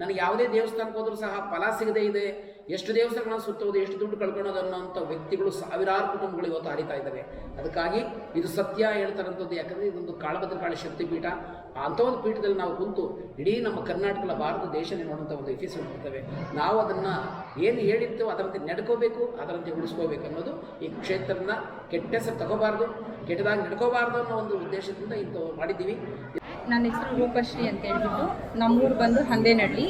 ನನಗೆ ಯಾವುದೇ ದೇವಸ್ಥಾನಕ್ಕೆ ಹೋದರೂ ಸಹ ಫಲ ಸಿಗದೇ ಇದೆ. ಎಷ್ಟು ದೇವಸ್ಥಾನಗಳನ್ನು ಸುತ್ತೋದು, ಎಷ್ಟು ದುಡ್ಡು ಕಳ್ಕೊಳ್ಳೋದು ಅನ್ನೋಂಥ ವ್ಯಕ್ತಿಗಳು ಸಾವಿರಾರು ಕುಟುಂಬಗಳು ಇವತ್ತು ಹರಿತಾ ಇದ್ದಾವೆ. ಅದಕ್ಕಾಗಿ ಇದು ಸತ್ಯ ಹೇಳ್ತಾರಂಥದ್ದು ಯಾಕಂದರೆ ಇದೊಂದು ಕಾಳಭದ್ರಕಾಳಿ ಶಕ್ತಿಪೀಠ. ಅಂಥ ಒಂದು ಪೀಠದಲ್ಲಿ ನಾವು ಕುಂತು ಇಡೀ ನಮ್ಮ ಕರ್ನಾಟಕದ ಭಾರತ ದೇಶ ನೋಡುವಂಥ ಒಂದು ಎಫಿಸೋಡ್ ಇರ್ತವೆ ನಾವು ಅದನ್ನು ಏನು ಹೇಳಿರ್ತೇವೋ ಅದರಂತೆ ನಡ್ಕೋಬೇಕು, ಅದರಂತೆ ಉಳಿಸ್ಕೋಬೇಕು ಅನ್ನೋದು ಈ ಕ್ಷೇತ್ರನ ಕೆಟ್ಟ ಹೆಸರು ತಗೋಬಾರ್ದು, ಕೆಟ್ಟದಾಗಿ ನಡ್ಕೋಬಾರ್ದು ಅನ್ನೋ ಒಂದು ಉದ್ದೇಶದಿಂದ ಇಂಥ ಮಾಡಿದ್ದೀವಿ. ನನ್ನ ಹೆಸರು ರೂಪಶ್ರೀ ಅಂತ ಹೇಳ್ಬಿಟ್ಟು ನಮ್ಮೂರು ಬಂದು ಹಂದೇನಹಳ್ಳಿ.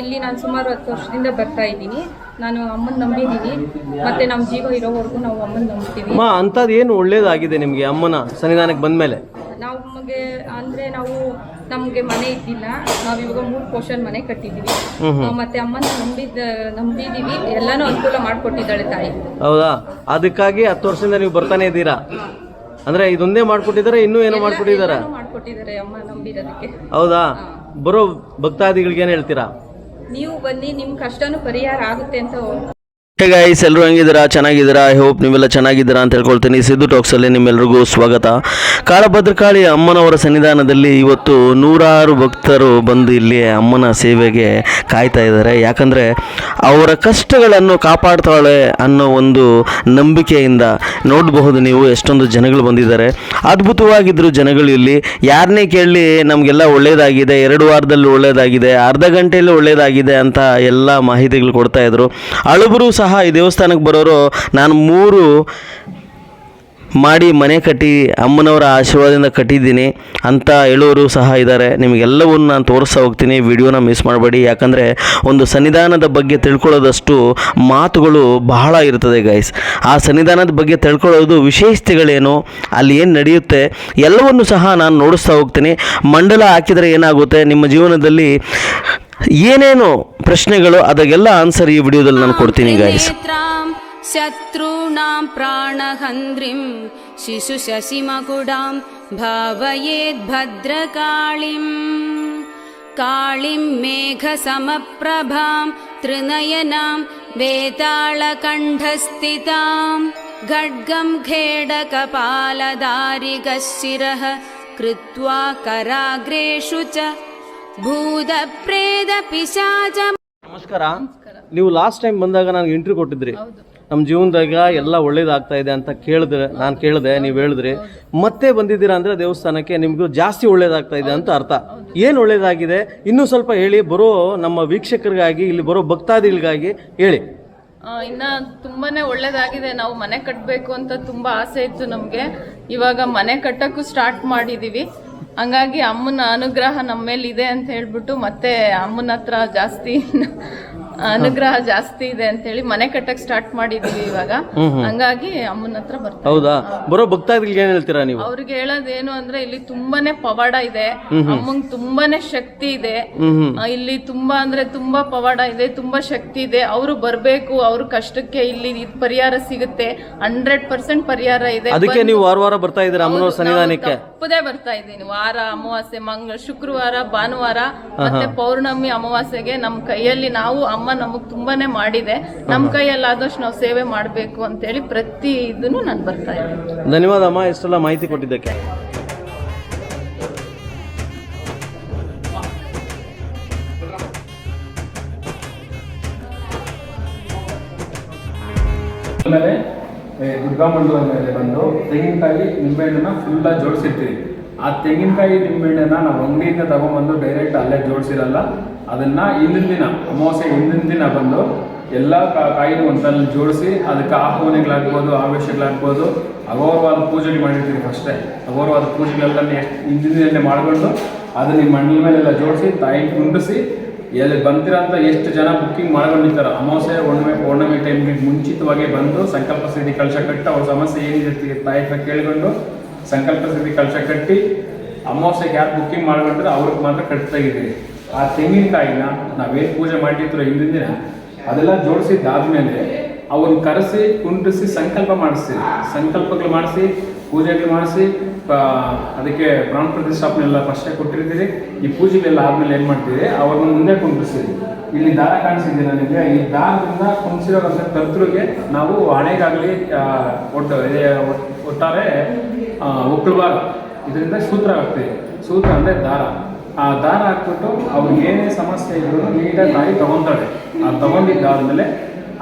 ಇಲ್ಲಿ ನಾನು ಸುಮಾರು ಹತ್ತು ವರ್ಷದಿಂದ ಬರ್ತಾ ಇದ್ದೀನಿ. ನಾನು ಅಮ್ಮನ ನಂಬಿದ್ದೀನಿ. ಮತ್ತೆ ನಮ್ಮ ಜೀವ ಇರೋವರೆಗೂ ನಾವು ಅಮ್ಮನ ನಂಬ್ತೀವಿ. ಅಮ್ಮ ಅಂಥದ್ದು ಏನು ಒಳ್ಳೇದಾಗಿದೆ ನಿಮಗೆ ಅಮ್ಮನ ಸನ್ನಿಧಾನಕ್ಕೆ ಬಂದಮೇಲೆ? ನಾವು ನಮಗೆ ಅಂದ್ರೆ ನಾವು ನಮಗೆ ಮನೆ ಇದ್ದಿಲ್ಲ. ನಾವು ಇವಾಗ ಮೂರು ಪೋರ್ಷನ್ ಮನೆ ಕಟ್ಟಿದೀವಿ ಮತ್ತೆ ಅಮ್ಮನ ನಂಬಿದ ನಂಬಿದೀವಿ. ಎಲ್ಲಾನು ಅನುಕೂಲ ಮಾಡ್ಕೊಟ್ಟಿದ್ದಾಳೆ ತಾಯಿ. ಹೌದಾ? ಅದಕ್ಕಾಗಿ ಹತ್ತು ವರ್ಷದಿಂದ ನೀವು ಬರ್ತಾನೆ ಇದ್ದೀರಾ? ಅಂದ್ರೆ ಇದೊಂದೇ ಮಾಡ್ಕೊಟ್ಟಿದ್ದಾರೆ ಇನ್ನೂ ಏನೋ ಮಾಡ್ಕೊಟ್ಟಿದ್ದಾರಾ? ಎಲ್ಲನೂ ಮಾಡ್ಕೊಟ್ಟಿದ್ದಾರೆ ಅಮ್ಮ ನಂಬಿರೋದಕ್ಕೆ. ಹೌದಾ? ಬರೋ ಭಕ್ತಾದಿಗಳಿಗೆ ಏನು ಹೇಳ್ತೀರಾ? ನೀವು ಬನ್ನಿ ನಿಮ್ಮ ಕಷ್ಟನೂ ಪರಿಹಾರ ಆಗುತ್ತೆ ಅಂತ ಹೇ ಎಲ್ಲರೂ ಹೆಂಗಿದ್ದೀರಾ? ಚೆನ್ನಾಗಿದ್ದೀರಾ? ಐ ಹೋಪ್ ನೀವೆಲ್ಲ ಚೆನ್ನಾಗಿದ್ದೀರಾ ಅಂತ ಹೇಳ್ಕೊಳ್ತೀನಿ. ಸಿದ್ದು ಟಾಕ್ಸಲ್ಲಿ ನಿಮ್ಮೆಲ್ಲರಿಗೂ ಸ್ವಾಗತ. ಕಾಳಭದ್ರಕಾಳಿ ಅಮ್ಮನವರ ಸನ್ನಿಧಾನದಲ್ಲಿ ಇವತ್ತು ನೂರಾರು ಭಕ್ತರು ಬಂದು ಇಲ್ಲಿ ಅಮ್ಮನ ಸೇವೆಗೆ ಕಾಯ್ತಾ ಇದ್ದಾರೆ. ಯಾಕಂದರೆ ಅವರ ಕಷ್ಟಗಳನ್ನು ಕಾಪಾಡ್ತಾಳೆ ಅನ್ನೋ ಒಂದು ನಂಬಿಕೆಯಿಂದ ನೋಡಬಹುದು ನೀವು ಎಷ್ಟೊಂದು ಜನಗಳು ಬಂದಿದ್ದಾರೆ. ಅದ್ಭುತವಾಗಿದ್ದರು ಜನಗಳು ಇಲ್ಲಿ. ಯಾರನ್ನೇ ಕೇಳಲಿ ನಮಗೆಲ್ಲ ಒಳ್ಳೆಯದಾಗಿದೆ ಎರಡು ವಾರದಲ್ಲಿ ಒಳ್ಳೆಯದಾಗಿದೆ ಅರ್ಧ ಗಂಟೆಯಲ್ಲಿ ಒಳ್ಳೆಯದಾಗಿದೆ ಅಂತ ಎಲ್ಲ ಮಾಹಿತಿಗಳು ಕೊಡ್ತಾ ಇದ್ರು. ಅಳುಬರು ಸಹ ಈ ದೇವಸ್ಥಾನಕ್ಕೆ ಬರೋರು ನಾನು ಮೂರು ಮಾಡಿ ಮನೆ ಕಟ್ಟಿ ಅಮ್ಮನವರ ಆಶೀರ್ವಾದದಿಂದ ಕಟ್ಟಿದ್ದೀನಿ ಅಂತ ಹೇಳೋರು ಸಹ ಇದ್ದಾರೆ. ನಿಮಗೆಲ್ಲವನ್ನು ನಾನು ತೋರಿಸ್ತಾ ಹೋಗ್ತೀನಿ. ವಿಡಿಯೋನ ಮಿಸ್ ಮಾಡಬೇಡಿ. ಯಾಕಂದರೆ ಒಂದು ಸನ್ನಿಧಾನದ ಬಗ್ಗೆ ತಿಳ್ಕೊಳ್ಳೋದಷ್ಟು ಮಾತುಗಳು ಬಹಳ ಇರ್ತದೆ ಗೈಸ್ ಆ ಸನ್ನಿಧಾನದ ಬಗ್ಗೆ ತಿಳ್ಕೊಳ್ಳೋದು ವಿಶೇಷತೆಗಳೇನು, ಅಲ್ಲಿ ಏನು ನಡೆಯುತ್ತೆ, ಎಲ್ಲವನ್ನು ಸಹ ನಾನು ನೋಡಿಸ್ತಾ ಹೋಗ್ತೀನಿ. ಮಂಡಲ ಹಾಕಿದರೆ ಏನಾಗುತ್ತೆ? ನಿಮ್ಮ ಜೀವನದಲ್ಲಿ ಏನೇನು ಪ್ರಶ್ನೆಗಳು ಅದಕ್ಕೆಲ್ಲ ಆನ್ಸರ್ ಈ ವಿಡಿಯೋದಲ್ಲಿ ನಾನು ಕೊಡ್ತೀನಿ ಗೈಸ್ नेत्रां शत्रूणां प्राणहन्द्रिं शिशुशशिमकुडां भावयेद्भद्रकाळीम् काळीं मेघसमप्रभां त्रिनयनां वेताळकण्ठस्थितां खड्गं खेडकपालदारिगः शिरः कृत्वा कराग्रेषु च ಭೂತ ಪ್ರೇತ ಪಿಶಾಚ ನಮಸ್ಕಾರ. ನೀವು ಲಾಸ್ಟ್ ಟೈಮ್ ಬಂದಾಗ ನನಗೆ ಇಂಟರ್ವ್ಯೂ ಕೊಟ್ಟಿದ್ರಿ. ನಮ್ಮ ಜೀವನದಾಗ ಎಲ್ಲ ಒಳ್ಳೇದಾಗ್ತಾ ಇದೆ ಅಂತ ಕೇಳಿದ್ರೆ ನಾನು ಕೇಳಿದೆ ನೀವು ಹೇಳಿದ್ರಿ. ಮತ್ತೆ ಬಂದಿದ್ದೀರಾ ಅಂದರೆ ದೇವಸ್ಥಾನಕ್ಕೆ ನಿಮಗೂ ಜಾಸ್ತಿ ಒಳ್ಳೇದಾಗ್ತಾ ಇದೆ ಅಂತ ಅರ್ಥ. ಏನು ಒಳ್ಳೇದಾಗಿದೆ? ಇನ್ನೂ ಸ್ವಲ್ಪ ಹೇಳಿ ಬರೋ ನಮ್ಮ ವೀಕ್ಷಕರಿಗಾಗಿ ಇಲ್ಲಿ ಬರೋ ಭಕ್ತಾದಿಗಳಿಗಾಗಿ ಹೇಳಿ. ಇನ್ನ ತುಂಬಾನೇ ಒಳ್ಳೇದಾಗಿದೆ. ನಾವು ಮನೆ ಕಟ್ಟಬೇಕು ಅಂತ ತುಂಬಾ ಆಸೆ ಇತ್ತು ನಮಗೆ. ಇವಾಗ ಮನೆ ಕಟ್ಟಕ್ಕೂ ಸ್ಟಾರ್ಟ್ ಮಾಡಿದೀವಿ. ಹಂಗಾಗಿ ಅಮ್ಮನ ಅನುಗ್ರಹ ನಮ್ಮ ಮೇಲೆ ಇದೆ ಅಂತ ಹೇಳ್ಬಿಟ್ಟು ಮತ್ತೆ ಅಮ್ಮನ ಹತ್ರ ಜಾಸ್ತಿ ಅನುಗ್ರಹ ಜಾಸ್ತಿ ಇದೆ ಅಂತ ಹೇಳಿ ಮನೆ ಕಟ್ಟಕ್ ಸ್ಟಾರ್ಟ್ ಮಾಡಿದೀವಿ ಇವಾಗ. ಹಂಗಾಗಿ ಅಮ್ಮನ ಹತ್ರ ಬರ್ತಾರೆ ಹೌದಾ? ಬರೋ ಭಕ್ತಾದಿಗಳಿಗೆ ಏನು ಹೇಳ್ತೀರಾ ನೀವು? ಅವ್ರಿಗೆ ಹೇಳೋದೇನು ಅಂದ್ರೆ ಇಲ್ಲಿ ತುಂಬಾನೇ ಪವಾಡ ಇದೆ. ಅಮ್ಮಂಗ್ ತುಂಬಾನೇ ಶಕ್ತಿ ಇದೆ. ಆ, ಇಲ್ಲಿ ತುಂಬಾ ಅಂದ್ರೆ ತುಂಬಾ ಪವಾಡ ಇದೆ ತುಂಬಾ ಶಕ್ತಿ ಇದೆ. ಅವರು ಬರ್ಬೇಕು ಅವ್ರ ಕಷ್ಟಕ್ಕೆ ಇಲ್ಲಿ ಇದ್ ಪರಿಹಾರ ಸಿಗುತ್ತೆ. ಹಂಡ್ರೆಡ್ ಪರ್ಸೆಂಟ್ ಪರಿಹಾರ ಇದೆ. ಅದಕ್ಕೆ ನೀವು ವಾರ ವಾರ ಬರ್ತಾ ಇದ್ದೀರಾ ಅಮ್ಮನವ್ರ ಸನ್ನಿಧಾನಕ್ಕೆ? ತಪ್ಪದೇ ಬರ್ತಾ ಇದ್ದೀನಿ. ವಾರ ಅಮಾವಾಸ್ಯೆ ಮಂಗಳ ಶುಕ್ರವಾರ ಭಾನುವಾರ ಮತ್ತೆ ಪೌರ್ಣಮಿ ಅಮಾವಾಸ್ಯೆಗೆ ನಮ್ ಕೈಯಲ್ಲಿ ನಾವು ಅಮ್ಮ ನಮಗ್ ತುಂಬಾನೇ ಮಾಡಿದೆ. ನಮ್ ಕೈಯಲ್ಲಿ ಆದಷ್ಟು ನಾವು ಸೇವೆ ಮಾಡ್ಬೇಕು ಅಂತೇಳಿ ಪ್ರತಿ ಇದನ್ನು ನಾನು ಬರ್ತಾ ಇದ್ದೀನಿ. ಧನ್ಯವಾದ ಅಮ್ಮ ಇಷ್ಟೆಲ್ಲ ಮಾಹಿತಿ ಕೊಟ್ಟಿದ್ದಕ್ಕೆ. ಆಮೇಲೆ ದುರ್ಗಾ ಮಂಡಲ ಮೇಲೆ ಬಂದು ತೆಂಗಿನಕಾಯಿ ನಿಂಬೆಹಣ್ಣನ್ನ ಫುಲ್ಲಾಗಿ ಜೋಡಿಸಿರ್ತೀವಿ. ಆ ತೆಂಗಿನಕಾಯಿ ನಿಂಬೆಣ್ಣೆನ ನಾವು ಅಂಗಡಿಯಿಂದ ತಗೊಂಡ್ಬಂದು ಡೈರೆಕ್ಟ್ ಅಲ್ಲೇ ಜೋಡಿಸಿರಲ್ಲ, ಅದನ್ನ ಹಿಂದಿನ ದಿನ, ಅಮಾವಾಸ್ಯೆ ಹಿಂದಿನ ದಿನ ಬಂದು ಎಲ್ಲ ಕಾಯಿನೂ ಒಂದಲ್ಲಿ ಜೋಡಿಸಿ ಅದಕ್ಕೆ ಆಹ್ವಾನಗಳಾಗ್ಬೋದು, ಆವೇಶಗಳಾಗ್ಬೋದು ಅಗೌರವಾದ ಪೂಜೆಗೆ ಮಾಡಿರ್ತೀವಿ ಅಷ್ಟೇ ಅಗೌರವಾದ ಪೂಜೆಗಳೆಲ್ಲ ಹಿಂದಿನ ದಿನನೇ ಮಾಡಿಕೊಂಡು ಅದನ್ನ ನಿಮ್ಮ ಮಣ್ಣಿನ ಮೇಲೆಲ್ಲ ಜೋಡಿಸಿ, ತಾಯಿ ಕುಂಡಿಸಿ, ಎಲ್ಲಿ ಬಂದಿರೋಂಥ ಎಷ್ಟು ಜನ ಬುಕ್ಕಿಂಗ್ ಮಾಡ್ಕೊಂಡಿರ್ತಾರೆ, ಅಮಾವಾಸ್ಯೆ ಒಣಮೆ ಒಣಮೆ ಟೈಮ್ಗೆ ಮುಂಚಿತವಾಗಿ ಬಂದು ಸಂಕಲ್ಪ ಸಿದ್ಧಿ ಕಳಶ ಕಟ್ಟಿ ಅವ್ರ ಸಮಸ್ಯೆ ಏನಿದೆ ತಾಯಿ ಹತ್ರ ಕೇಳಿಕೊಂಡು ಸಂಕಲ್ಪ ಸಿದ್ಧಿ ಕಳಶ ಕಟ್ಟಿ ಅಮಾವಾಸ್ಯೆಗೆ ಯಾರು ಬುಕ್ಕಿಂಗ್ ಮಾಡಿಬಿಟ್ರೆ ಅವ್ರಿಗೆ ಮಾತ್ರ ಕಟ್ತಾ ಇದ್ದೀವಿ. ಆ ತೆಂಗಿನಕಾಯಿನ ನಾವೇನು ಪೂಜೆ ಮಾಡಿರ್ತೀರೋ ಹಿಂದಿನ ದಿನ, ಅದೆಲ್ಲ ಜೋಡಿಸಿದ್ದಾದ್ಮೇಲೆ ಅವ್ರನ್ನ ಕರೆಸಿ ಕುಂಡ್ರಿಸಿ ಸಂಕಲ್ಪ ಮಾಡಿಸ್ತೀವಿ ಸಂಕಲ್ಪಗಳು ಮಾಡಿಸಿ, ಪೂಜೆಗಳು ಮಾಡಿಸಿ ಅದಕ್ಕೆ ಪ್ರಾಣ ಪ್ರತಿಷ್ಠಾಪನೆ ಎಲ್ಲ ಫಸ್ಟೇ ಕೊಟ್ಟಿರ್ತೀರಿ. ಈ ಪೂಜೆಗೆಲ್ಲ ಆದ್ಮೇಲೆ ಏನು ಮಾಡ್ತೀವಿ ಅವ್ರನ್ನ ಮುಂದೆ ಕುಂಡಿಸ್ತೀರಿ ಇಲ್ಲಿ ದಾರ ಕಾಣಿಸಿದ್ದೀನಿ ನನಗೆ ಈ ದಾರದಿಂದ ಕುಂಡಿಸಿರೋಂಥ ಕರ್ತೃಗೆ ನಾವು ಹಣೆಗಾಗಲಿ ಒಟ್ಟು ಒಟ್ಟಾರೆ ಒಕ್ಕಳುವಾಗ ಇದರಿಂದ ಸೂತ್ರ ಆಗ್ತೀವಿ ಸೂತ್ರ ಅಂದರೆ ದಾರ. ಆ ದಾರ ಹಾಕ್ಬಿಟ್ಟು ಅವ್ರಿಗೆ ಏನೇ ಸಮಸ್ಯೆ ಇದ್ರು ನೀಟಾಗಿ ತಾಯಿ ತಗೊಂತಾಳೆ. ಆ ತಗೊಂಡಿದ್ದಾದ್ಮೇಲೆ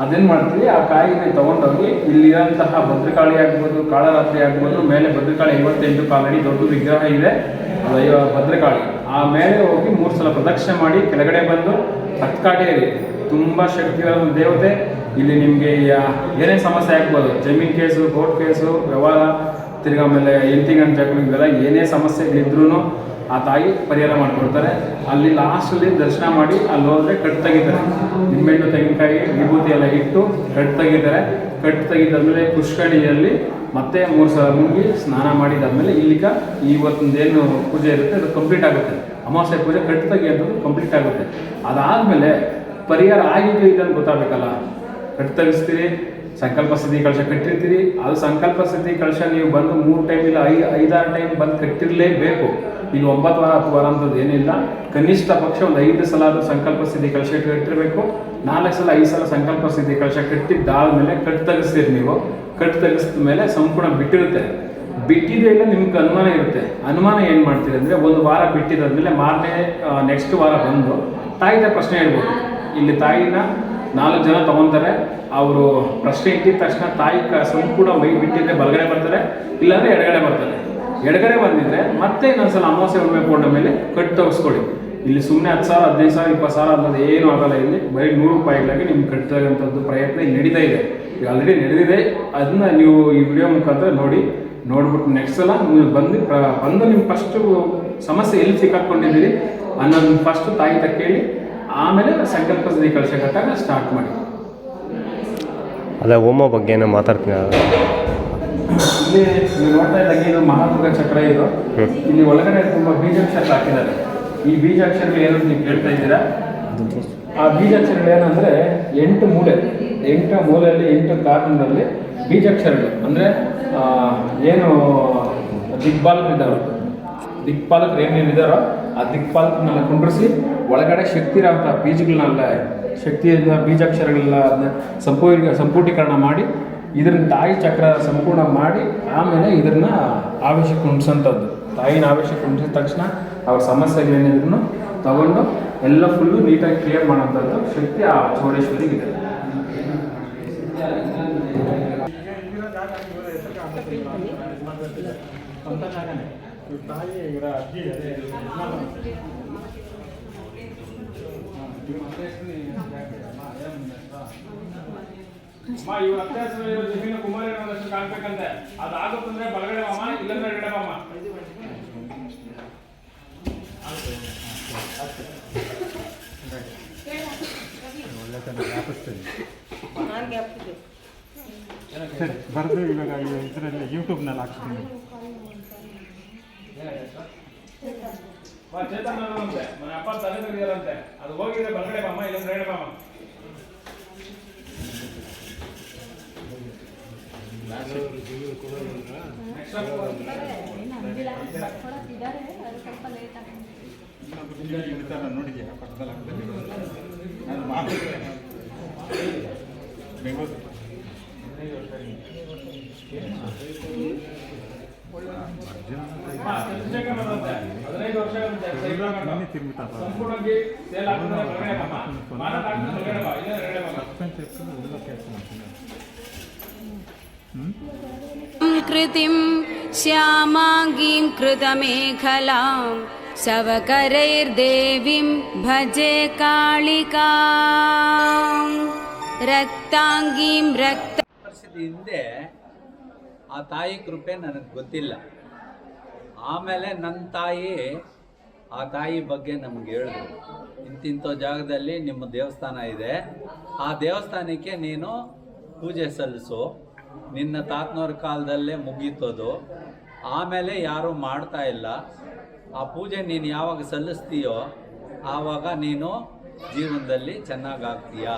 ಅದೇನು ಮಾಡ್ತೀವಿ? ಆ ಕಾಯಿನ ತಗೊಂಡೋಗಿ ಇಲ್ಲಿರೋಂತಹ ಭದ್ರಕಾಳಿ ಆಗ್ಬೋದು, ಕಾಳರಾತ್ರಿ ಆಗ್ಬೋದು, ಮೇಲೆ ಭದ್ರಕಾಳಿ ಐವತ್ತೆಂಟು ಕಾಲಡಿ ದೊಡ್ಡ ವಿಗ್ರಹ ಇದೆ. ಭದ್ರಕಾಳಿ. ಆ ಮೇಲೆ ಹೋಗಿ ಮೂರು ಸಲ ಪ್ರದಕ್ಷಿಣೆ ಮಾಡಿ ಕೆಳಗಡೆ ಬಂದು ಹತ್ಕಾಟೇರಿ. ತುಂಬ ಶಕ್ತಿವಾದ ದೇವತೆ. ಇಲ್ಲಿ ನಿಮಗೆ ಏನೇ ಸಮಸ್ಯೆ ಆಗ್ಬೋದು? ಜಮೀನ್ ಕೇಸು ಕೋರ್ಟ್ ಕೇಸು, ವ್ಯವಹಾರ, ತಿರ್ಗಿ ಆಮೇಲೆ ಜಗಳ ಇವೆಲ್ಲ ಏನೇ ಸಮಸ್ಯೆಗಳಿದ್ರೂ ಆ ತಾಯಿ ಪರಿಹಾರ ಮಾಡಿಕೊಡ್ತಾರೆ. ಅಲ್ಲಿ ಲಾಸ್ಟಲ್ಲಿ ದರ್ಶನ ಮಾಡಿ ಅಲ್ಲಿ ಹೋದ್ರೆ ಕಟ್ ತೆಗಿತಾರೆ. ನಿಂಬೆಹಣ್ಣು ತೆಂಗಿನಕಾಯಿ, ವಿಭೂತಿ ಎಲ್ಲ ಇಟ್ಟು ಕಟ್ ತೆಗಿತಾರೆ. ಕಟ್ ತೆಗಿದಾದ್ಮೇಲೆ ಪುಷ್ಕಣಿಯಲ್ಲಿ ಮತ್ತೆ ಮೂರು ಸಲ ಮುಗಿ ಸ್ನಾನ ಮಾಡಿದಾದ್ಮೇಲೆ ಇಲ್ಲಿಗ ಏನು ಪೂಜೆ ಇರುತ್ತೆ, ಅದು ಕಂಪ್ಲೀಟ್ ಆಗುತ್ತೆ. ಅಮಾವಾಸ್ಯೆ ಪೂಜೆ ಕಟ್ಟು ಅನ್ನೋದು ಕಂಪ್ಲೀಟ್ ಆಗುತ್ತೆ. ಅದಾದಮೇಲೆ ಪರಿಹಾರ ಆಗಿದೆ ಇಲ್ಲ ಅಂತ ಗೊತ್ತಾಗಬೇಕಲ್ಲ? ಕಟ್ಟು ತೆಗಿಸ್ತೀರಿ ಸಂಕಲ್ಪ ಸ್ಥಿತಿ ಕಳಶ ಕಟ್ಟಿರ್ತೀರಿ. ಅದು ಸಂಕಲ್ಪ ಸ್ಥಿತಿ ಕಳಶ ನೀವು ಬಂದು ಮೂರು ಟೈಮ್ ಇಲ್ಲ ಐ, ಐದಾರು ಟೈಮ್ ಬಂದು ಕಟ್ಟಿರಲೇಬೇಕು. ಇಲ್ಲಿ ಒಂಬತ್ತು ವಾರ, ಹತ್ತು ವಾರ ಅಂತದ್ದು ಏನಿಲ್ಲ. ಕನಿಷ್ಠ ಪಕ್ಷ ಒಂದು ಐದು ಸಲ ಅದು ಸಂಕಲ್ಪ ಸ್ಥಿತಿ ಕಳಶ ಕಟ್ಟಿರಬೇಕು. ನಾಲ್ಕು ಸಲ, ಐದು ಸಲ ಸಂಕಲ್ಪ ಸ್ಥಿತಿ ಕಳಶ ಕಟ್ಟಿದ್ದಾದ್ಮೇಲೆ ಕಟ್ಟು ತೆಗೆಸ್ತೀರಿ ನೀವು. ಕಟ್ಟು ತೆಗೆಸಿದ ಮೇಲೆ ಸಂಪೂರ್ಣ ಬಿಟ್ಟಿರುತ್ತೆ. ಬಿಟ್ಟಿದೆ ಇಲ್ಲ ನಿಮ್ಗೆ ಅನುಮಾನ ಇರುತ್ತೆ. ಅನುಮಾನ ಏನು ಮಾಡ್ತೀರಿ ಅಂದರೆ ಒಂದು ವಾರ ಬಿಟ್ಟಿದ್ದಾದ್ಮೇಲೆ ಮಾರನೇ ನೆಕ್ಸ್ಟ್ ವಾರ ಬಂದು ತಾಯಿದ ಪ್ರಶ್ನೆ ಹೇಳ್ಬೋದು. ಇಲ್ಲಿ ತಾಯಿನ ನಾಲ್ಕು ಜನ ತಗೊಂತಾರೆ. ಅವರು ಪ್ರಶ್ನೆ ಇಟ್ಟಿದ ತಕ್ಷಣ ತಾಯಿ ಸಂಪೂರ್ಣ ಮೈ ಬಿಟ್ಟಿದ್ರೆ ಬಲಗಡೆ ಬರ್ತಾರೆ ಇಲ್ಲಾಂದ್ರೆ ಎಡಗಡೆ ಬರ್ತಾರೆ ಎಡಗಡೆ ಬಂದಿದ್ರೆ ಮತ್ತೆ ಇನ್ನೊಂದ್ಸಲ ಅಮಾವಾಸ್ಯ ಹುಣ್ಣಿಮೆ ಕೊಂಡ ಮೇಲೆ ಕಟ್ ತೋರಿಸ್ಕೊಡಿ ಇಲ್ಲಿ ಸುಮ್ಮನೆ ಹತ್ತು ಸಾವಿರ, ಹದಿನೈದು ಸಾವಿರ, ಇಪ್ಪತ್ತು ಸಾವಿರ ಅನ್ನೋದು ಏನು ಆಗಲ್ಲ ಇಲ್ಲಿ. ಬರೀ ನೂರು ರೂಪಾಯಿಗಳಾಗಿ ನಿಮ್ಗೆ ಕಟ್ಟತಕ್ಕಂಥದ್ದು ಪ್ರಯತ್ನ ನಡೀತಾ ಇದೆ. ಈಗ ಆಲ್ರೆಡಿ ನಡೆದಿದೆ. ಅದನ್ನ ನೀವು ಈ ವಿಡಿಯೋ ಮುಖಾಂತರ ನೋಡಿ, ನೋಡ್ಬಿಟ್ಟು ನೆಕ್ಸ್ಟ್ ಸಲ ನೀವು ಬಂದು ಬಂದು ನಿಮ್ಮ ಫಸ್ಟು ಸಮಸ್ಯೆ ಎಲ್ಲಿ ಸಿಕ್ಕಾಕೊಂಡಿದ್ದೀರಿ ಅನ್ನೋದನ್ನ ಫಸ್ಟ್ ತಾಯಿ ಕೇಳಿ. ಆಮೇಲೆ ಸಂಕಲ್ಪ ಸಿದ್ಧಿ ಕಳಶ ಸ್ಟಾರ್ಟ್ ಮಾಡಿ. ಅದೇ ಹೋಮ ಬಗ್ಗೆ ಏನೋ ಮಾತಾಡ್ತೀನಿ. ಇಲ್ಲಿ ನೀವು ನೋಡ್ತಾ ಇದ್ದಾಗ ಇದು ಮಹಾದುರ್ಗ ಚಕ್ರ ಇದು. ಇಲ್ಲಿ ಒಳಗಡೆ ತುಂಬಾ ಬೀಜಾಕ್ಷರ ಹಾಕಿದ್ದಾರೆ. ಈ ಬೀಜಾಕ್ಷರಗಳು ಏನು ನೀವು ಕೇಳ್ತಾ ಇದ್ದೀರಾ? ಆ ಬೀಜಾಕ್ಷರಗಳು ಏನಂದ್ರೆ ಎಂಟು ಮೂಲೆ. ಎಂಟು ಮೂಲೆಯಲ್ಲಿ ಎಂಟು ಕಾರಣದಲ್ಲಿ ಬೀಜಾಕ್ಷರಗಳು ಅಂದ್ರೆ ಏನು ಏನು ದಿಗ್ಪಾಲಕರಿದ್ದಾವೆ ದಿಗ್ಪಾಲಕರು ಏನೇನಿದ್ದಾರೋ ಆ ದಿಕ್ಪಾಲಕರನ್ನೆಲ್ಲ ಕುಂಡ್ರಿಸಿ ಒಳಗಡೆ ಶಕ್ತಿ ಇರೋಂಥ ಬೀಜಗಳನ್ನೆಲ್ಲ ಶಕ್ತಿಯಿಂದ ಬೀಜಾಕ್ಷರಗಳೆಲ್ಲ ಅದನ್ನ ಸಂಪೂರ್ಣ ಸಂಪೂರ್ಣೀಕರಣ ಮಾಡಿ ಇದನ್ನ ತಾಯಿ ಚಕ್ರ ಸಂಪೂರ್ಣ ಮಾಡಿ ಆಮೇಲೆ ಇದನ್ನ ಆವೇಶಕ್ಕೆ ಕುಂಡ್ಸೋಂಥದ್ದು ತಾಯಿನ ಆವೇಶಕ್ಕೆ ಕುಂಡಿಸಿದ ತಕ್ಷಣ ಅವ್ರ ಸಮಸ್ಯೆಗಳೇನಿದ್ರು ತಗೊಂಡು ಎಲ್ಲ ಫುಲ್ಲು ನೀಟಾಗಿ ಕ್ಲಿಯರ್ ಮಾಡೋಂಥದ್ದು ಶಕ್ತಿ ಆ ಚೌಡೇಶ್ವರಿಗಿದೆ ಅಮ್ಮ ಇವ್ರ ಅತ್ಯಾಚಾರ ಇರೋ ಜಮೀನು ಕುಮಾರಿ ಅನ್ನೋದಷ್ಟು ಕಾಣ್ಬೇಕಂತೆ. ಅದಾಗುತ್ತಂದ್ರೆ ಬಲಗಡೆ ಅಮ್ಮ ಇಲ್ಲಂದ್ರೆ ಎಡಗಡೆ ಅಮ್ಮ ಸರಿ ಬರೆದು ಇವಾಗ ಇದರಲ್ಲಿ ಯೂಟ್ಯೂಬ್ನಲ್ಲಿ ಹಾಕ್ತೀನಿ ವಾ, ಚೇತನ್ ಅನ್ನೋನಂತೆ ಮನೆ ಅಪ್ಪ ತಲೆ ತೆಗಿಯಾರಂತೆ ಅದು ಹೋಗಿದ್ರೆ ಬಲಗಡೆ ಬಾಮ್ಮ ಇಲ್ಲಂದ್ರೆ ಎಡಗಡೆ ಬಾಮ್ಮ ನೋಡಿದ್ಯಾ ಪಕ್ಕದಲ್ಲಿ ಹಾಕ್ತೀನಿ. ನಾನು ಮಾಡ್ತೀನಿ. ಬೆಂಗಳೂರು कृतिं श्यामाङ्गीं कृतमेखलां शवकरैर्देवीं भजे कालिका रक्ताङ्गीं रक्त ಆ ತಾಯಿ ಕೃಪೆ ನನಗೆ ಗೊತ್ತಿಲ್ಲ. ಆಮೇಲೆ ನನ್ನ ತಾಯಿ ಆ ತಾಯಿ ಬಗ್ಗೆ ನಮ್ಗೆ ಹೇಳಿದ್ರು ಇಂತಿಂಥ ಜಾಗದಲ್ಲಿ ನಿಮ್ಮ ದೇವಸ್ಥಾನ ಇದೆ. ಆ ದೇವಸ್ಥಾನಕ್ಕೆ ನೀನು ಪೂಜೆ ಸಲ್ಲಿಸು. ನಿನ್ನ ತಾತನವ್ರ ಕಾಲದಲ್ಲೇ ಮುಗೀತದು. ಆಮೇಲೆ ಯಾರೂ ಮಾಡ್ತಾ ಇಲ್ಲ. ಆ ಪೂಜೆ ನೀನು ಯಾವಾಗ ಸಲ್ಲಿಸ್ತೀಯೋ ಆವಾಗ ನೀನು ಜೀವನದಲ್ಲಿ ಚೆನ್ನಾಗಾಗ್ತೀಯ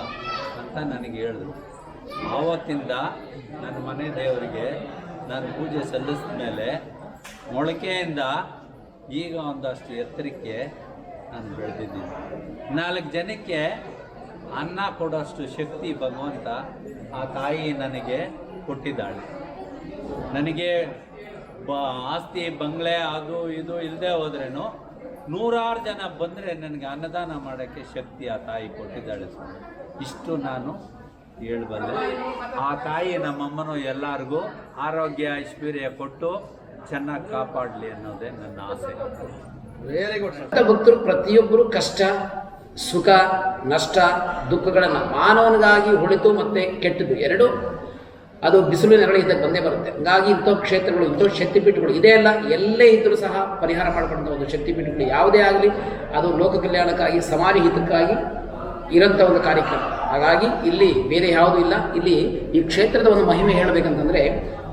ಅಂತ ನನಗೆ ಹೇಳಿದ್ರು ಆವತ್ತಿಂದ ನನ್ನ ಮನೆ ದೇವರಿಗೆ ನಾನು ಪೂಜೆ ಸಲ್ಲಿಸಿದ ಮೇಲೆ ಮೊಳಕೆಯಿಂದ ಈಗ ಒಂದಷ್ಟು ಎತ್ತರಕ್ಕೆ ನಾನು ಬೆಳೆದಿದ್ದೀನಿ. ನಾಲ್ಕು ಜನಕ್ಕೆ ಅನ್ನ ಕೊಡೋಷ್ಟು ಶಕ್ತಿ ಭಗವಂತ ಆ ತಾಯಿ ನನಗೆ ಕೊಟ್ಟಿದ್ದಾಳೆ. ನನಗೆ ಬ ಆಸ್ತಿ, ಬಂಗ್ಲೆ, ಅದು ಇದು ಇಲ್ಲದೆ ಹೋದ್ರೇನು ನೂರಾರು ಜನ ಬಂದರೆ ನನಗೆ ಅನ್ನದಾನ ಮಾಡೋಕ್ಕೆ ಶಕ್ತಿ ಆ ತಾಯಿ ಕೊಟ್ಟಿದ್ದಾಳೆ ಇಷ್ಟು ನಾನು ಹೇಳ್ಬಲ್ಲೆ ಆ ತಾಯಿ ನಮ್ಮಮ್ಮನೂ ಎಲ್ಲರಿಗೂ ಆರೋಗ್ಯ, ಐಶ್ವರ್ಯ ಕೊಟ್ಟು ಚೆನ್ನಾಗಿ ಕಾಪಾಡಲಿ ಅನ್ನೋದೇ ನನ್ನ ಆಸೆ. ಭಕ್ತ ಭಕ್ತರು ಪ್ರತಿಯೊಬ್ಬರು ಕಷ್ಟ, ಸುಖ, ನಷ್ಟ, ದುಃಖಗಳನ್ನು ಮಾನವನಿಗಾಗಿ ಹೊಳಿತು ಮತ್ತೆ ಕೆಟ್ಟದ್ದು ಎರಡು, ಅದು ಬಿಸಿಲು ನೆರಳು ಇದ್ದಾಗ ಬಂದೇ ಬರುತ್ತೆ. ಹಂಗಾಗಿ ಇಂಥ ಕ್ಷೇತ್ರಗಳು ಇಂಥ ಶಕ್ತಿಪೀಠಗಳು ಇದೇ ಅಲ್ಲ, ಎಲ್ಲೇ ಇದ್ದರೂ ಸಹ ಪರಿಹಾರ ಮಾಡಿಕೊಂಡಂಥ ಒಂದು ಶಕ್ತಿಪೀಠಗಳು ಯಾವುದೇ ಆಗಲಿ, ಅದು ಲೋಕ ಕಲ್ಯಾಣಕ್ಕಾಗಿ ಸಮಾಜ ಹಿತಕ್ಕಾಗಿ ಇರೋಂಥ ಒಂದು ಕಾರ್ಯಕ್ರಮ. ಹಾಗಾಗಿ ಇಲ್ಲಿ ಬೇರೆ ಯಾವುದೂ ಇಲ್ಲ. ಇಲ್ಲಿ ಈ ಕ್ಷೇತ್ರದ ಒಂದು ಮಹಿಮೆ ಹೇಳಬೇಕಂತಂದರೆ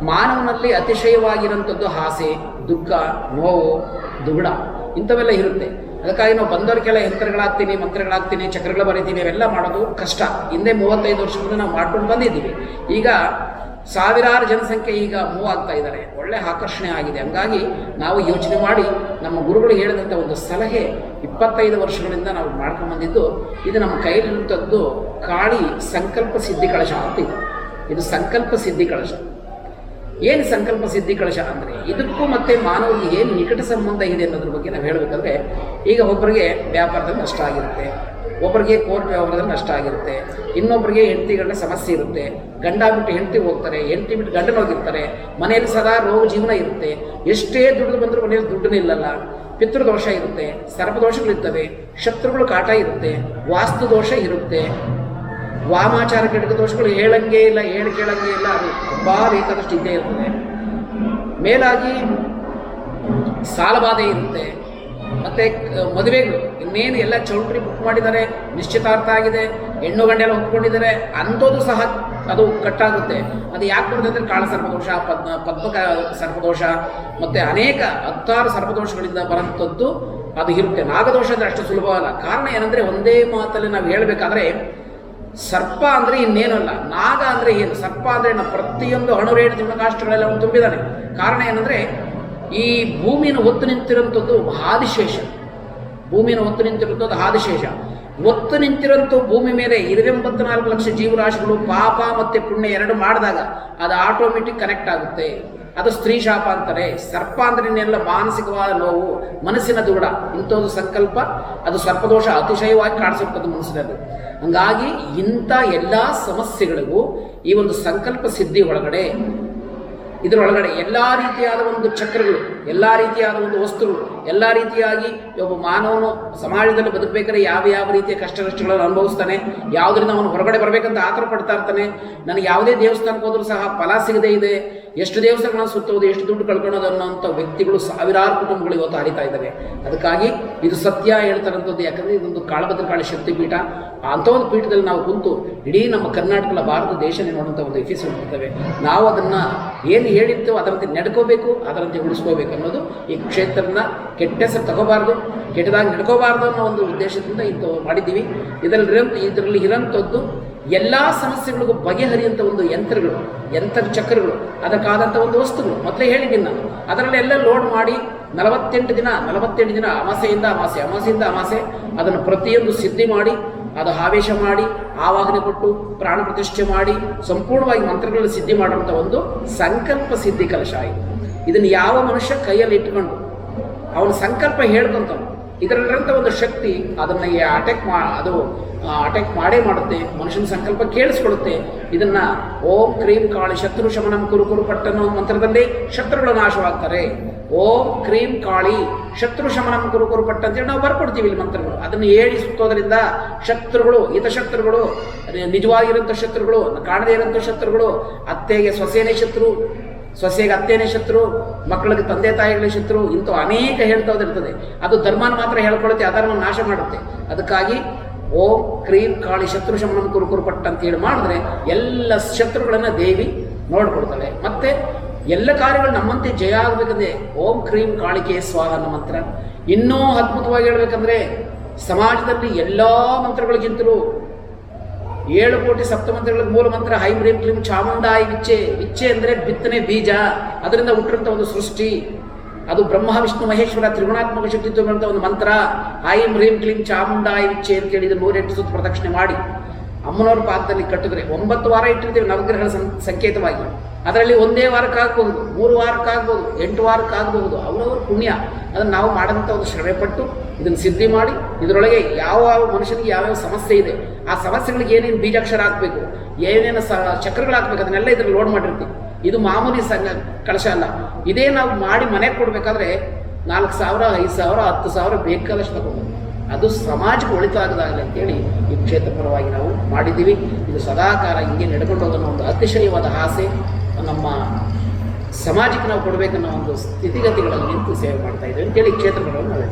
ಮಾನವನಲ್ಲಿ ಅತಿಶಯವಾಗಿರೋಂಥದ್ದು ಹಾಸೆ, ದುಃಖ, ನೋವು, ದುಗುಡ ಇಂಥವೆಲ್ಲ ಇರುತ್ತೆ. ಅದಕ್ಕಾಗಿ ನಾವು ಬಂದವರಿಗೆಲ್ಲ ಯಂತ್ರಗಳಾಗ್ತೀನಿ, ಮಂತ್ರಗಳಾಗ್ತೀನಿ, ಚಕ್ರಗಳು ಬರೀತೀನಿ, ಇವೆಲ್ಲ ಮಾಡೋದು ಕಷ್ಟ. ಹಿಂದೆ ಮೂವತ್ತೈದು ವರ್ಷದಿಂದ ನಾವು ಮಾಡ್ಕೊಂಡು ಬಂದಿದ್ದೀವಿ. ಈಗ ಸಾವಿರಾರು ಜನಸಂಖ್ಯೆ ಈಗ ಮೂವ್ ಆಗ್ತಾ ಇದ್ದಾರೆ. ಒಳ್ಳೆ ಆಕರ್ಷಣೆ ಆಗಿದೆ. ಹಂಗಾಗಿ ನಾವು ಯೋಚನೆ ಮಾಡಿ ನಮ್ಮ ಗುರುಗಳು ಹೇಳಿದಂಥ ಒಂದು ಸಲಹೆ ಇಪ್ಪತ್ತೈದು ವರ್ಷಗಳಿಂದ ನಾವು ಮಾಡ್ಕೊಂಡು ಬಂದಿದ್ದು, ಇದು ನಮ್ಮ ಕೈಲಿರುವಂಥದ್ದು ಕಾಳಿ ಸಂಕಲ್ಪ ಸಿದ್ಧಿ ಕಳಶ ಅಂತ ಇದು ಸಂಕಲ್ಪ ಸಿದ್ಧಿ ಕಳಶ. ಏನು ಸಂಕಲ್ಪ ಸಿದ್ಧಿ ಕಳಶ ಅಂದರೆ? ಇದಕ್ಕೂ ಮತ್ತೆ ಮಾನವನಿಗೆ ಏನು ನಿಕಟ ಸಂಬಂಧ ಇದೆ ಅನ್ನೋದ್ರ ಬಗ್ಗೆ ನಾವು ಹೇಳಬೇಕಂದ್ರೆ, ಈಗ ಒಬ್ಬರಿಗೆ ವ್ಯಾಪಾರದಲ್ಲಿ ನಷ್ಟ ಆಗಿರುತ್ತೆ ಒಬ್ಬರಿಗೆ ಕೋರ್ಟ್ ವ್ಯವಹಾರದಲ್ಲಿ ನಷ್ಟ ಆಗಿರುತ್ತೆ ಇನ್ನೊಬ್ಬರಿಗೆ ಹೆಂಡತಿಗಳ ಸಮಸ್ಯೆ ಇರುತ್ತೆ, ಗಂಡ ಬಿಟ್ಟು ಹೆಂಡತಿ ಹೋಗ್ತಾರೆ, ಹೆಂಡತಿ ಬಿಟ್ಟು ಗಂಡನ ಹೋಗಿರ್ತಾರೆ, ಮನೆಯಲ್ಲಿ ಸದಾ ರೋಗ ಜೀವನ ಇರುತ್ತೆ, ಎಷ್ಟೇ ದುಡ್ಡು ಬಂದರೂ ಮನೆಯಲ್ಲಿ ದುಡ್ಡು ನಿಲ್ಲಲ್ಲ ಪಿತೃದೋಷ ಇರುತ್ತೆ, ಸರ್ಪದೋಷಗಳಿರ್ತವೆ, ಶತ್ರುಗಳು ಕಾಟ ಇರುತ್ತೆ, ವಾಸ್ತು ದೋಷ ಇರುತ್ತೆ ವಾಮಾಚಾರ ಕೆಡಕ ದೋಷಗಳು ಹೇಳಂಗೆ ಇಲ್ಲ, ಹೇಳಿ ಕೇಳಂಗೇ ಇಲ್ಲ, ಅದು ತುಂಬ ಬೇಕಾದಷ್ಟು ಇದ್ದೇ ಇರ್ತದೆ. ಮೇಲಾಗಿ ಸಾಲಬಾಧೆ ಇರುತ್ತೆ. ಮತ್ತೆ ಮದುವೆಗಳು, ಇನ್ನೇನು ಎಲ್ಲ ಚೌಟ್ರಿ ಬುಕ್ ಮಾಡಿದ್ದಾರೆ, ನಿಶ್ಚಿತಾರ್ಥ ಆಗಿದೆ, ಹೆಣ್ಣು ಗಂಡೆಲ್ಲ ಒಪ್ಕೊಂಡಿದ್ದಾರೆ ಅಂಥದ್ದು ಸಹ ಅದು ಕಟ್ಟಾಗುತ್ತೆ. ಅದು ಯಾಕೆ ಬರುತ್ತೆ ಅಂದರೆ ಕಾಳ ಸರ್ಪದೋಷ, ಪದ್ಮ ಪದ್ಮಕ ಸರ್ಪದೋಷ, ಮತ್ತು ಅನೇಕ ಹತ್ತಾರು ಸರ್ಪದೋಷಗಳಿಂದ ಬರೋಂಥದ್ದು ಅದು ಇರುತ್ತೆ. ನಾಗದೋಷ ಅಂದರೆ ಅಷ್ಟು ಸುಲಭವಲ್ಲ. ಕಾರಣ ಏನಂದರೆ ಒಂದೇ ಮಾತಲ್ಲಿ ನಾವು ಹೇಳಬೇಕಾದ್ರೆ ಸರ್ಪ ಅಂದರೆ ಇನ್ನೇನಲ್ಲ ನಾಗ ಅಂದರೆ ಏನು? ಸರ್ಪ ಅಂದರೆ ನಮ್ಮ ಪ್ರತಿಯೊಂದು ಅಣುರೇಣು ಜೀವನಕಾಷ್ಟಗಳೆಲ್ಲ ಅವನು ತುಂಬಿದ್ದಾನೆ ಕಾರಣ ಏನಂದರೆ ಈ ಭೂಮಿಯನ್ನು ಒತ್ತು ನಿಂತಿರುವಂಥದ್ದು ಆದಿಶೇಷ. ಭೂಮಿಯನ್ನು ಒತ್ತು ನಿಂತಿರುವಂಥದ್ದು ಆದಿಶೇಷ. ಒತ್ತು ನಿಂತಿರೋಂಥ ಭೂಮಿ ಮೇಲೆ ನಾಲ್ಕು ಲಕ್ಷ ಜೀವರಾಶಿಗಳು ಪಾಪ ಮತ್ತು ಪುಣ್ಯ ಎರಡು ಮಾಡಿದಾಗ ಅದು ಆಟೋಮೆಟಿಕ್ ಕನೆಕ್ಟ್ ಆಗುತ್ತೆ. ಅದು ಸ್ತ್ರೀ ಶಾಪ ಅಂತಾರೆ. ಸರ್ಪ ಅಂದ್ರೆ ಇನ್ನೆಲ್ಲ ಮಾನಸಿಕವಾದ ನೋವು, ಮನಸ್ಸಿನ ದುಗುಡ ಇಂಥದ್ದು ಸಂಕಲ್ಪ. ಅದು ಸರ್ಪದೋಷ ಅತಿಶಯವಾಗಿ ಕಾಣಿಸುತ್ತದೆ ಮನಸ್ಸಿನಲ್ಲಿ. ಹಂಗಾಗಿ ಇಂಥ ಎಲ್ಲ ಸಮಸ್ಯೆಗಳಿಗೂ ಈ ಒಂದು ಸಂಕಲ್ಪ ಸಿದ್ಧಿ ಒಳಗಡೆ, ಇದರೊಳಗಡೆ ಎಲ್ಲ ರೀತಿಯಾದ ಒಂದು ಚಕ್ರಗಳು, ಎಲ್ಲ ರೀತಿಯಾದ ಒಂದು ವಸ್ತುಗಳು, ಎಲ್ಲ ರೀತಿಯಾಗಿ ಒಬ್ಬ ಮಾನವನು ಸಮಾಜದಲ್ಲಿ ಬದುಕಬೇಕಾದ್ರೆ ಯಾವ ಯಾವ ರೀತಿಯ ಕಷ್ಟ ಕಷ್ಟಗಳನ್ನು ಅನುಭವಿಸ್ತಾನೆ, ಯಾವುದರಿಂದ ಅವನು ಹೊರಗಡೆ ಬರಬೇಕಂತ ಆತರ ಪಡ್ತಾ ಇರ್ತಾನೆ, ನನಗೆ ಯಾವುದೇ ದೇವಸ್ಥಾನಕ್ಕೆ ಹೋದರೂ ಸಹ ಫಲ ಸಿಗದೇ ಇದೆ ಎಷ್ಟು ದೇವಸ್ಥಾನಗಳನ್ನು ಸುತ್ತೋದು, ಎಷ್ಟು ದುಡ್ಡು ಕಳ್ಕೊಳ್ಳೋದು ಅನ್ನೋಂಥ ವ್ಯಕ್ತಿಗಳು ಸಾವಿರಾರು ಕುಟುಂಬಗಳು ಇವತ್ತು ಹರಿತಾ ಇದ್ದಾವೆ. ಅದಕ್ಕಾಗಿ ಇದು ಸತ್ಯ ಹೇಳ್ತಾರಂಥದ್ದು ಯಾಕಂದರೆ ಇದೊಂದು ಕಾಳಭದ್ರಕಾಳಿ ಶಕ್ತಿಪೀಠ. ಅಂಥ ಒಂದು ಪೀಠದಲ್ಲಿ ನಾವು ಕುಂತು ಇಡೀ ನಮ್ಮ ಕರ್ನಾಟಕದ ಭಾರತ ದೇಶನೇ ನೋಡುವಂಥ ಒಂದು ಎಫಿಸೋಡ್ ಇರ್ತವೆ ನಾವು ಅದನ್ನು ಏನು ಹೇಳಿತ್ತು ಅದರಂತೆ ನಡ್ಕೋಬೇಕು, ಅದರಂತೆ ಉಳಿಸ್ಕೋಬೇಕು ಅನ್ನೋದು ಈ ಕ್ಷೇತ್ರನ ಕೆಟ್ಟ ಹೆಸರು ತಗೋಬಾರ್ದು, ಕೆಟ್ಟದಾಗಿ ನಡ್ಕೋಬಾರ್ದು ಅನ್ನೋ ಒಂದು ಉದ್ದೇಶದಿಂದ ಇಂಥ ಮಾಡಿದ್ದೀವಿ. ಇದರಲ್ಲಿ ಇದರಲ್ಲಿ ಇರೋಂಥದ್ದು ಎಲ್ಲ ಸಮಸ್ಯೆಗಳಿಗೂ ಬಗೆಹರಿಯುವಂಥ ಒಂದು ಯಂತ್ರಗಳು ಯಂತ್ರ ಚಕ್ರಗಳು ಅದಕ್ಕಾದಂಥ ಒಂದು ವಸ್ತುಗಳು. ಮೊದಲೇ ಹೇಳಿದ್ದೀನಿ ನಾನು. ಅದರಲ್ಲೆಲ್ಲ ಲೋಡ್ ಮಾಡಿ ನಲವತ್ತೆಂಟು ದಿನ ನಲವತ್ತೆಂಟು ದಿನ ಅಮಾಸೆಯಿಂದ ಅಮಾಸೆ ಅಮಾಸೆಯಿಂದ ಅಮಾಸೆ ಅದನ್ನು ಪ್ರತಿಯೊಂದು ಸಿದ್ಧಿ ಮಾಡಿ, ಅದು ಆವೇಶ ಮಾಡಿ ಆವಾಹನೆ ಕೊಟ್ಟು ಪ್ರಾಣ ಪ್ರತಿಷ್ಠೆ ಮಾಡಿ, ಸಂಪೂರ್ಣವಾಗಿ ಮಂತ್ರಗಳನ್ನು ಸಿದ್ಧಿ ಮಾಡುವಂಥ ಒಂದು ಸಂಕಲ್ಪ ಸಿದ್ಧಿ ಕಲಶ ಇದು. ಇದನ್ನು ಯಾವ ಮನುಷ್ಯ ಕೈಯಲ್ಲಿ ಇಟ್ಕೊಂಡು ಅವನ ಸಂಕಲ್ಪ ಹೇಳ್ಕೊಂತವನು. ಇದರಲ್ಲಿರೋಂಥ ಒಂದು ಶಕ್ತಿ ಅದನ್ನು ಅಟ್ಯಾಕ್ ಮಾ ಅದು ಅಟ್ಯಾಕ್ ಮಾಡೇ ಮಾಡುತ್ತೆ, ಮನುಷ್ಯನ ಸಂಕಲ್ಪ ಕೇಳಿಸ್ಕೊಡುತ್ತೆ ಇದನ್ನ ಓಂ ಕ್ರೀಂ ಕಾಳಿ ಶತ್ರು ಶಮನಂ ಕುರು ಕುರು ಪಟ್ಟನ ಮಂತ್ರದಲ್ಲಿ ಶತ್ರುಗಳು ನಾಶವಾಗ್ತಾರೆ. ಓಂ ಕ್ರೀಂ ಕಾಳಿ ಶತ್ರು ಶಮನಂ ಕುರು ಕುರು ಪಟ್ಟ ಅಂತೇಳಿ ನಾವು ಬರ್ಕೊಡ್ತೀವಿ ಇಲ್ಲಿ ಮಂತ್ರಗಳು. ಅದನ್ನು ಹೇಳಿ ಸುತ್ತೋದ್ರಿಂದ ಶತ್ರುಗಳು ಹಿತಶತ್ರುಗಳು ನಿಜವಾಗಿರೋಂಥ ಶತ್ರುಗಳು, ಕಾಣದೇ ಇರೋಂಥ ಶತ್ರುಗಳು, ಅತ್ತೆಗೆ ಸೊಸೆನೇ ಶತ್ರು, ಸೊಸೆಗೆ ಅತ್ತೇನೆ ಶತ್ರು, ಮಕ್ಕಳಿಗೆ ತಂದೆ ತಾಯಿಗಳೇ ಶತ್ರು ಇಂಥ ಅನೇಕ ಹೇಳ್ತಾ ಇರ್ತದೆ ಅದು ಧರ್ಮನ ಮಾತ್ರ ಹೇಳ್ಕೊಳುತ್ತೆ ಅಧರ್ಮ ನಾಶ ಮಾಡುತ್ತೆ. ಅದಕ್ಕಾಗಿ ಓಂ ಕ್ರೀಂ ಕಾಳಿ ಶತ್ರು ಶಮನಂ ಕುರುಕುರು ಪಟ್ಟ ಅಂತೇಳಿ ಮಾಡಿದ್ರೆ ಎಲ್ಲ ಶತ್ರುಗಳನ್ನು ದೇವಿ ನೋಡ್ಕೊಡ್ತಾಳೆ ಮತ್ತೆ ಎಲ್ಲ ಕಾರ್ಯಗಳು ನಮ್ಮಂತೆ ಜಯ ಆಗಬೇಕಂದ್ರೆ ಓಂ ಕ್ರೀಂ ಕಾಳಿಕೆ ಸ್ವಾಹ ಅನ್ನೋ ಮಂತ್ರ. ಇನ್ನೂ ಅದ್ಭುತವಾಗಿ ಹೇಳ್ಬೇಕಂದ್ರೆ ಸಮಾಜದಲ್ಲಿ ಎಲ್ಲ ಮಂತ್ರಗಳಿಗಿಂತಲೂ ಏಳು ಕೋಟಿ ಸಪ್ತಮಂತ್ರಗಳ ಮೂಲ ಮಂತ್ರ ಹೈಂ ರೀಂ ಕ್ಲೀಂ ಚಾಮುಂಡಾಯಿ ವಿಚ್ಚೆ. ವಿಚ್ಚೆ ಅಂದರೆ ಬಿತ್ತನೆ ಬೀಜ. ಅದರಿಂದ ಹುಟ್ಟಿರುವಂಥ ಒಂದು ಸೃಷ್ಟಿ. ಅದು ಬ್ರಹ್ಮ, ವಿಷ್ಣು, ಮಹೇಶ್ವರ, ತ್ರಿಗುಣಾತ್ಮಕ ಶಕ್ತಿ ಅಂತ ಒಂದು ಮಂತ್ರ. ಐಂ ರೀಂ ಕ್ಲೀಂ ಚಾಮುಂಡಾಯಿ ವಿಚ್ಚೆ ಅಂತ ಹೇಳಿದ ನೂರೆಂಟು ಸುತ್ತ ಪ್ರದಕ್ಷಿಣೆ ಮಾಡಿ ಅಮ್ಮನವ್ರ ಪಾದದಲ್ಲಿ ಕಟ್ಟಿದ್ರೆ ಒಂಬತ್ತು ವಾರ ಇಟ್ಟಿರ್ತೀವಿ ನವಗ್ರಹಗಳ ಸಂಕೇತವಾಗಿ. ಅದರಲ್ಲಿ ಒಂದೇ ವಾರಕ್ಕಾಗಬಹುದು ಮೂರು ವಾರಕ್ಕಾಗಬಹುದು ಎಂಟು ವಾರಕ್ಕಾಗಬಹುದು ಅವರವ್ರ ಪುಣ್ಯ. ಅದನ್ನು ನಾವು ಮಾಡೋಂಥ ಒಂದು ಶ್ರಮೆಪಟ್ಟು ಇದನ್ನು ಸಿದ್ಧಿ ಮಾಡಿ ಇದರೊಳಗೆ ಯಾವ ಯಾವ ಮನುಷ್ಯನಿಗೆ ಯಾವ್ಯಾವ ಸಮಸ್ಯೆ ಇದೆ, ಆ ಸಮಸ್ಯೆಗಳಿಗೆ ಏನೇನು ಬೀಜಾಕ್ಷರ ಹಾಕಬೇಕು, ಏನೇನು ಸ, ಚಕ್ರಗಳು ಹಾಕ್ಬೇಕು, ಅದನ್ನೆಲ್ಲ ಇದ್ರಲ್ಲಿ ಲೋಡ್ ಮಾಡಿರ್ತೀವಿ. ಇದು ಮಾಮೂಲಿ ಸಂಗ ಕಳಶ ಅಲ್ಲ. ಇದೇ ನಾವು ಮಾಡಿ ಮನೆಗೆ ಕೊಡಬೇಕಾದ್ರೆ ನಾಲ್ಕು ಸಾವಿರ, ಐದು ಸಾವಿರ, ಹತ್ತು ಸಾವಿರ ಬೇಕಾದಷ್ಟು ತಗೊಂಡು ಅದು ಸಮಾಜಕ್ಕೆ ಒಳಿತಾಗದಾಗಲಿ ಅಂತೇಳಿ ಈ ಕ್ಷೇತ್ರ ಪರವಾಗಿ ನಾವು ಮಾಡಿದ್ದೀವಿ. ಇದು ಸದಾಕಾಲ ಹಿಂಗೆ ನಡ್ಕೊಂಡು ಹೋಗೋಣ ಒಂದು ಅತಿಶಯವಾದ ಆಸೆ, ನಮ್ಮ ಸಮಾಜಕ್ಕೆ ನಾವು ಕೊಡಬೇಕನ್ನೋ ಒಂದು ಸ್ಥಿತಿಗತಿಗಳಲ್ಲಿ ನಿಂತು ಸೇವೆ ಮಾಡ್ತಾ ಇದ್ದೇವೆ ಅಂತೇಳಿ ಕ್ಷೇತ್ರಗಳನ್ನು ನಾವು